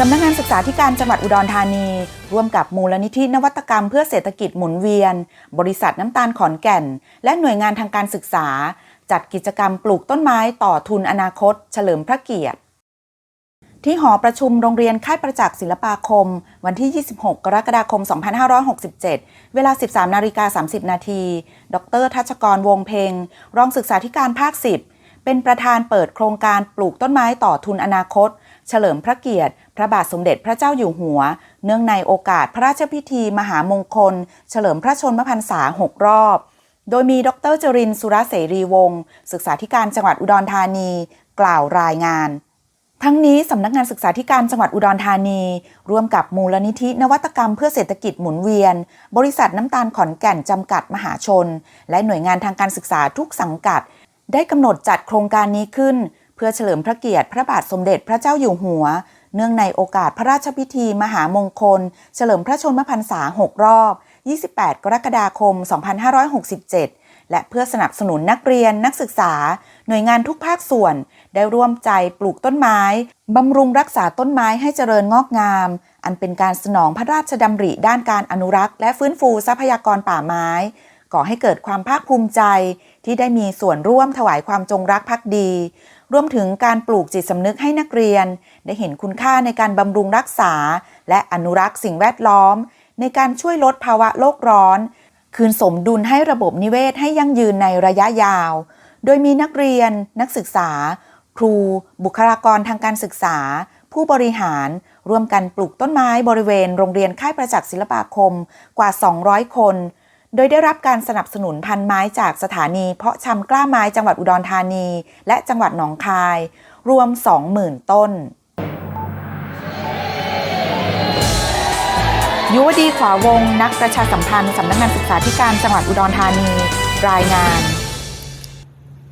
สำนักงานศึกษาธิการจังหวัดอุดรธานี ร่วมกับมูลนิธินวัตกรรมเพื่อเศรษฐกิจหมุนเวียน บริษัทน้ำตาลขอนแก่น และหน่วยงานทางการศึกษา จัดกิจกรรมปลูกต้นไม้ต่อทุนอนาคต เฉลิมพระเกียรติ ที่หอประชุมโรงเรียนค่ายประจักษ์ศิลปาคม วันที่ 26 กรกฎาคม 2567 เวลา 13นาฬิกา30 นาที ดรทัชกรวงเพงรองศึกษาธิการภาค 10 เป็นประธานเปิดโครงการปลูกต้นไม้ต่อทุนอนาคต เฉลิมพระเกียรติ พระบาทสมเด็จพระเจ้าอยู่หัว เนื่องในโอกาสพระราชพิธีมหามงคล เฉลิมพระชนมพรรษา6รอบ โดยมีดรจรินทร์สุรเสรีวงศ์ศึกษาธิการจังหวัดอุดรธานี กล่าวรายงาน ทั้งนี้สำนักงานศึกษาธิการจังหวัดอุดรธานี ร่วมกับมูลนิธินวัตกรรมเพื่อเศรษฐกิจหมุนเวียน บริษัทน้ำตาลขอนแก่นจำกัดมหาชน และหน่วยงานทางการศึกษาทุกสังกัด ได้กำหนดจัดโครงการนี้ขึ้น เพื่อเฉลิมพระเกียรติพระบาทสมเด็จพระเจ้าอยู่หัว เนื่องในโอกาสพระราชพิธีมหามงคล เฉลิมพระชนมพรรษา 6 รอบ 28 กรกฎาคม 2567 และเพื่อสนับสนุนนักเรียนนักศึกษา หน่วยงานทุกภาคส่วน ได้ร่วมใจปลูกต้นไม้ บำรุงรักษาต้นไม้ให้เจริญงอกงาม อันเป็นการสนองพระราชดำริด้านการอนุรักษ์ และฟื้นฟูทรัพยากรป่าไม้ก่อให้เกิดความภาคภูมิใจที่ได้มีส่วนร่วมถวายความจงรักภักดี รวมถึงการปลูกจิตสำนึกให้นักเรียน ได้เห็นคุณค่าในการบำรุงรักษา และอนุรักษ์สิ่งแวดล้อม ในการช่วยลดภาวะโลกร้อน คืนสมดุลให้ระบบนิเวศให้ยั่งยืนในระยะยาว โดยมีนักเรียน นักศึกษา ครู บุคลากรทางการศึกษา ผู้บริหาร ร่วมกันปลูกต้นไม้บริเวณโรงเรียนค่ายประจักษ์ศิลปาคมกว่า 200 คน โดยได้รับการสนับสนุนพันไม้จากสถานี เพาะชำกล้าไม้จังหวัดอุดรธานี และจังหวัดหนองคาย รวม 20,000 ต้น ยุวดีขวาวง นักประชาสัมพันธ์สำนักงานศึกษาธิการจังหวัดอุดรธานี รายงาน